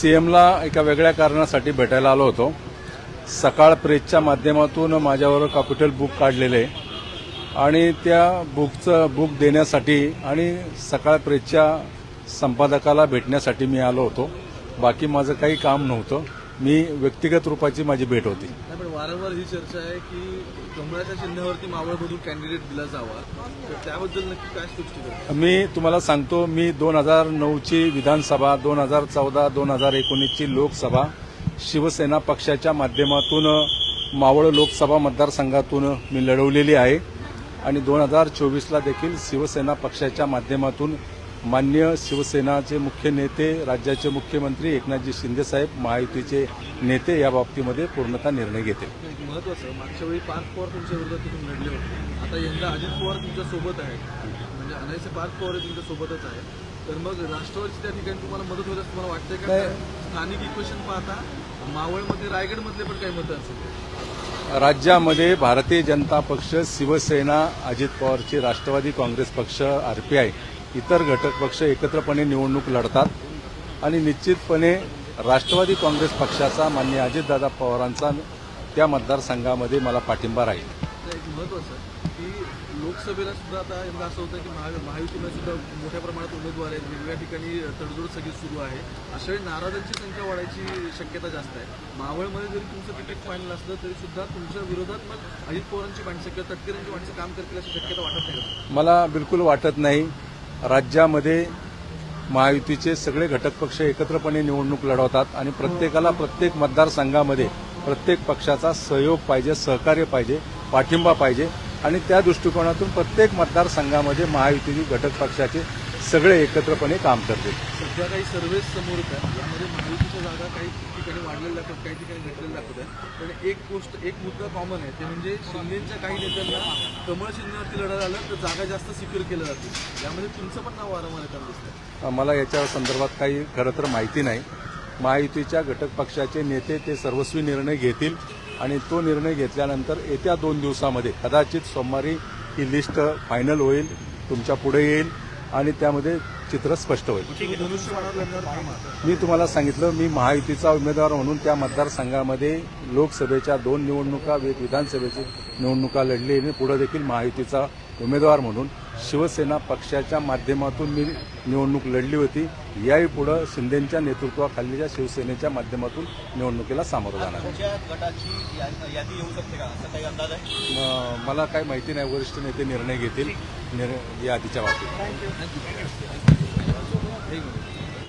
सीएमला एका वेगळ्या कारणासाठी भेटायला आलो होतो. सकाळ प्रेसच्या माध्यमातून माझ्यावर कॅपिटल बुक काढलेले आहे आणि त्या बुकचं बुक देण्यासाठी आणि सकाळ प्रेसच्या संपादकाला भेटण्यासाठी मी आलो होतो. बाकी माझं काही काम नव्हतं. मी व्यक्तिगत रूपाची माझी भेट होती. पण वारंवार ही चर्चा आहे की कमळाच्या चिन्हावरती मावळमधून कॅन्डिडेट दिला जावा. तर त्याबद्दल नक्की काय स्पष्टीकरण मी तुम्हाला सांगतो मी दोन हजार नऊची विधानसभा दोन हजार चौदा दोन हजार एकोणीसची लोकसभा शिवसेना पक्षाच्या माध्यमातून मावळ लोकसभा मतदारसंघातून मी लढवलेली आहे. आणि दोन हजार चोवीसला देखील शिवसेना पक्षाच्या माध्यमातून मान्य शिवसेनाचे मुख्य नेते राज्याचे मुख्यमंत्री एकनाथजी शिंदेसाहेब महायुतीचे नेते या बाबतीमध्ये पूर्णतः निर्णय घेतील. महत्वाचं मागच्या वेळी पार्थ पवार तुमच्या विरोधात लढले होते. आता यंदा अजित पवार तुमच्यासोबत आहेत. म्हणजे अनायसे पार्थ पवार तुमच्या सोबतच आहे तर मग राष्ट्रवादीची त्या ठिकाणी तुम्हाला मदत होईल असं तुम्हाला वाटतंय का. स्थानिक इक्वेशन पाहता मावळमध्ये रायगडमधले पण काही मतं असेल राज्यामध्ये भारतीय जनता पक्ष शिवसेना अजित पवारची राष्ट्रवादी काँग्रेस पक्ष आरपीआय इतर घटक पक्ष एकत्रपणे निवडणूक लढतात आणि निश्चितपणे राष्ट्रवादी काँग्रेस पक्षाचा मान्य अजितदादा पवारांचा त्या मतदारसंघामध्ये मला पाठिंबा राहील. एक महत्वाचं की लोकसभेला सुद्धा आता यंदा असं होतं की महा महायुतीमध्ये सुद्धा मोठ्या प्रमाणात उमेदवार आहेत. वेगवेगळ्या ठिकाणी तडजोड सगळी सुरू आहे. अशा वेळी नाराजांची संख्या वाढायची शक्यता जास्त आहे. मावळमध्ये जरी तुमचं तिकीट फायनल असलं तरी सुद्धा तुमच्या विरोधात मग अजित पवारांची माणसं किंवा तटकरेंची माणसं काम करतील अशी शक्यता वाटत नाही? मला बिलकुल वाटत नाही. राज्यामध्ये महायुतीचे सगळे घटक पक्ष एकत्रपणे निवडणूक लढवतात आणि प्रत्येकाला प्रत्येक मतदारसंघामध्ये प्रत्येक पक्षाचा सहयोग पाहिजे सहकार्य पाहिजे पाठिंबा पाहिजे. आणि त्या दृष्टिकोनातून प्रत्येक मतदारसंघामध्ये महायुतीची घटक पक्षाचे सगळे एकत्रपणे काम करतील सध्या काही सर्व्हेस समोर येत आहेत यामध्ये महायुतीच्या जागा काही ठिकाणी वाढलेल्या दाखवत काही ठिकाणी घटलेल्या दाखवत आहेत पण एक गोष्ट एक मुद्दा कॉमन आहे. ते म्हणजे शिंदेच्या काही नेत्यांना कमळ शिंदेवरती लढा झालं तर जागा जास्त सिक्युअर केल्या जातील. यामध्ये तुमचं पण नाव वारंवार येताना दिसतं मला याच्या संदर्भात काही खरं तर माहिती नाही. महायुतीच्या घटक पक्षाचे नेते ते सर्वस्वी निर्णय घेतील आणि तो निर्णय घेतल्यानंतर येत्या दोन दिवसामध्ये कदाचित सोमवारी ही लिस्ट फायनल होईल तुमच्यापुढे येईल आणि त्यामध्ये चित्र स्पष्ट होईल. मी तुम्हाला सांगितलं मी महायुतीचा उमेदवार म्हणून त्या मतदारसंघामध्ये लोकसभेच्या दोन निवडणुका विधानसभेची निवडणुका लढली. आणि पुढे देखील महायुतीचा उमेदवार म्हणून शिवसेना पक्षाच्या माध्यमातून मी निवडणूक लढली होती. याही पुढे शिंदेच्या नेतृत्वाखालीच्या शिवसेनेच्या माध्यमातून निवडणुकीला सामोरं जाणार या- मला काय माहिती नाही. वरिष्ठ नेते निर्णय घेतील. निर्णय यादीच्या बाबतीत.